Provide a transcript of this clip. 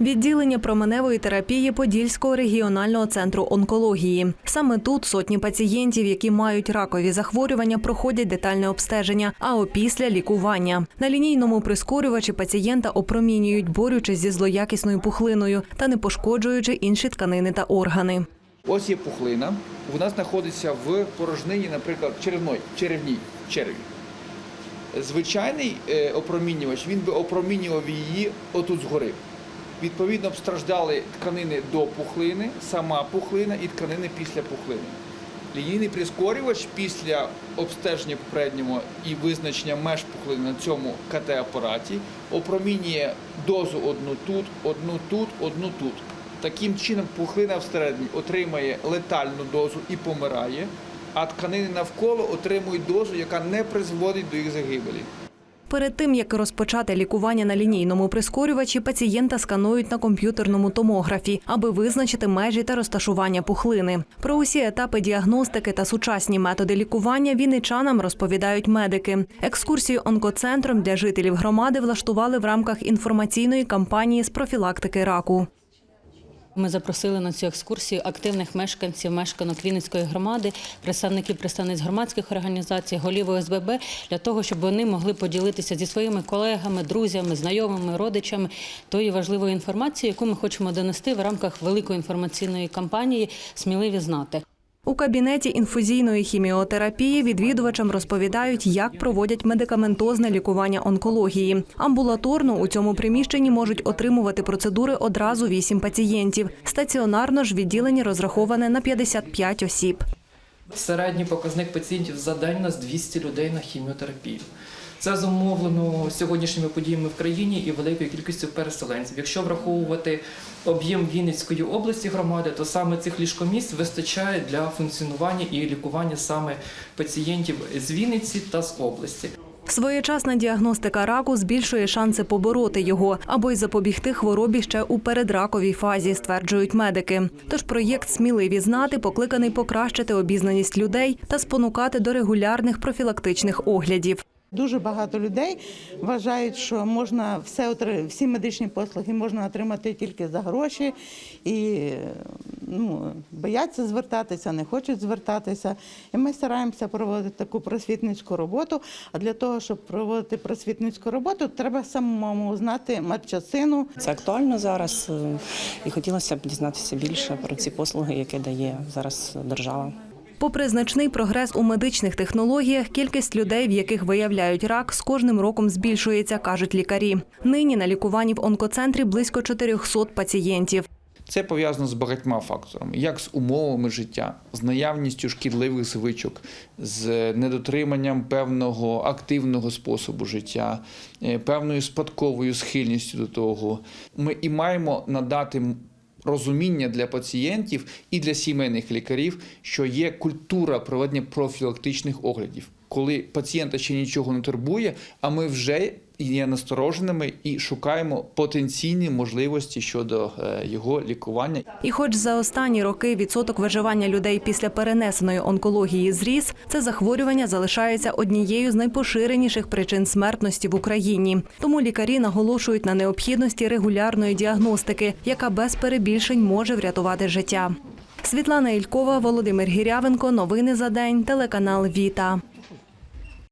Відділення променевої терапії Подільського регіонального центру онкології. Саме тут сотні пацієнтів, які мають ракові захворювання, проходять детальне обстеження, а опісля лікування. На лінійному прискорювачі пацієнта опромінюють, борючись зі злоякісною пухлиною та не пошкоджуючи інші тканини та органи. Ось є пухлина. Вона знаходиться в порожнині, наприклад, черевної, черевній, череві. Звичайний е, опромінювач він би опромінював її отут згори. Відповідно, б страждали тканини до пухлини, сама пухлина і тканини після пухлини. Лінійний прискорювач після обстеження попереднього і визначення меж пухлини на цьому КТ-апараті опромінює дозу одну тут, одну тут, одну тут. Таким чином пухлина всередині отримає летальну дозу і помирає, а тканини навколо отримують дозу, яка не призводить до їх загибелі. Перед тим як розпочати лікування на лінійному прискорювачі, пацієнта сканують на комп'ютерному томографі, аби визначити межі та розташування пухлини. Про усі етапи діагностики та сучасні методи лікування вінничанам розповідають медики. Екскурсію онкоцентром для жителів громади влаштували в рамках інформаційної кампанії з профілактики раку. Ми запросили на цю екскурсію активних мешканців, мешканок Вінницької громади, представників представниць громадських організацій, голів ОСББ для того, щоб вони могли поділитися зі своїми колегами, друзями, знайомими, родичами тої важливої інформації, яку ми хочемо донести в рамках великої інформаційної кампанії Сміливі знати. Кабінеті інфузійної хіміотерапії відвідувачам розповідають, як проводять медикаментозне лікування онкології. Амбулаторно у цьому приміщенні можуть отримувати процедури одразу вісім пацієнтів. Стаціонарно ж відділення розраховане на 55 осіб. Середній показник пацієнтів за день у нас 200 людей на хіміотерапію. Це зумовлено сьогоднішніми подіями в країні і великою кількістю переселенців. Якщо враховувати об'єм Вінницької області громади, то саме цих ліжкомісць вистачає для функціонування і лікування саме пацієнтів з Вінниці та з області. Своєчасна діагностика раку збільшує шанси побороти його або й запобігти хворобі ще у передраковій фазі, стверджують медики. Тож проєкт сміливі знати покликаний покращити обізнаність людей та спонукати до регулярних профілактичних оглядів. Дуже багато людей вважають, що можна все всі медичні послуги можна отримати тільки за гроші, і ну, бояться звертатися, не хочуть звертатися. І ми стараємося проводити таку просвітницьку роботу. А для того, щоб проводити просвітницьку роботу, треба самому знати матчасину. Це актуально зараз, е, і хотілося б дізнатися більше про ці послуги, які дає зараз держава. Попри значний прогрес у медичних технологіях, кількість людей, в яких виявляють рак, з кожним роком збільшується, кажуть лікарі. Нині на лікуванні в онкоцентрі близько 400 пацієнтів. Це пов'язано з багатьма факторами, як з умовами життя, з наявністю шкідливих звичок, з недотриманням певного активного способу життя, е, певною спадковою схильністю до того. Ми і маємо надати розуміння для пацієнтів і для сімейних лікарів, що є культура проведення профілактичних оглядів, коли пацієнта ще нічого не турбує, а ми вже є настороженими і шукаємо потенційні можливості щодо е, його лікування. І хоч за останні роки відсоток виживання людей після перенесеної онкології зріс, це захворювання залишається однією з найпоширеніших причин смертності в Україні. Тому лікарі наголошують на необхідності регулярної діагностики, яка без перебільшень може врятувати життя. Світлана Ількова, Володимир Гірявенко. Новини за день. Телеканал Віта.